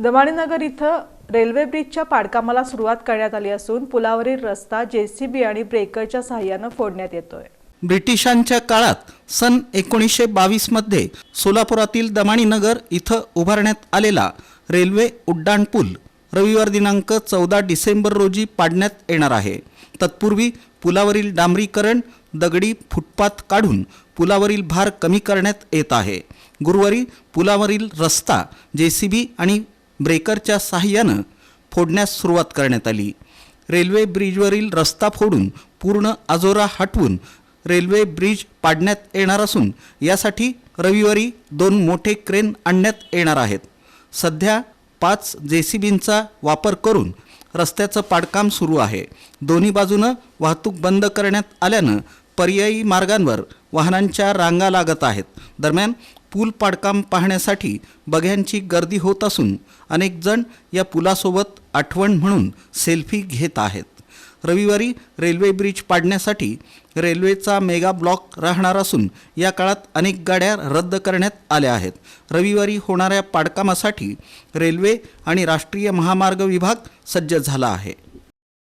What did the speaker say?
दमाणीनगर इथं रेल्वे ब्रिजच्या पाडकामाला सुरुवात करण्यात आली असून पुलावरील रस्ता जेसीबी आणि ब्रेकरच्या सहाय्यानं फोडण्यात येतोय. ब्रिटिशांच्या काळात सन एकोणीसशे बावीसमध्ये सोलापुरातील दमाणीनगर इथं उभारण्यात आलेला रेल्वे उड्डाण पूल रविवार दिनांक चौदा डिसेंबर रोजी पाडण्यात येणार आहे. तत्पूर्वी पुलावरील डांबरीकरण दगडी फुटपाथ काढून पुलावरील भार कमी करण्यात येत आहे. गुरुवारी पुलावरील रस्ता जेसीबी आणि ब्रेकरच्या सहाय्यानं फोडण्यास सुरुवात करण्यात आली. रेल्वे ब्रिजवरील रस्ता फोडून पूर्ण आजोरा हटवून रेल्वे ब्रिज पाडण्यात येणार असून यासाठी रविवारी दोन मोठे क्रेन आणण्यात येणार आहेत. सध्या पाच जे सी बींचा वापर करून रस्त्याचं पाडकाम सुरू आहे. दोन्ही बाजूनं वाहतूक बंद करण्यात आल्यानं पर्यायी मार्गांवर वाहनांच्या रांगा लागत आहेत. दरम्यान पूल पाडकाम पाहण्यासाठी बघ्यांची गर्दी होत असून अनेक जण या पुलासोबत आठवण म्हणून सेल्फी घेत आहेत. रविवारी रेल्वे ब्रिज पाडण्यासाठी रेल्वेचा मेगा ब्लॉक राहणार असून या काळात अनेक गाड्या रद्द करण्यात आल्या आहेत. रविवारी होणाऱ्या पाडकामासाठी रेल्वे आणि राष्ट्रीय महामार्ग विभाग सज्ज झाला आहे.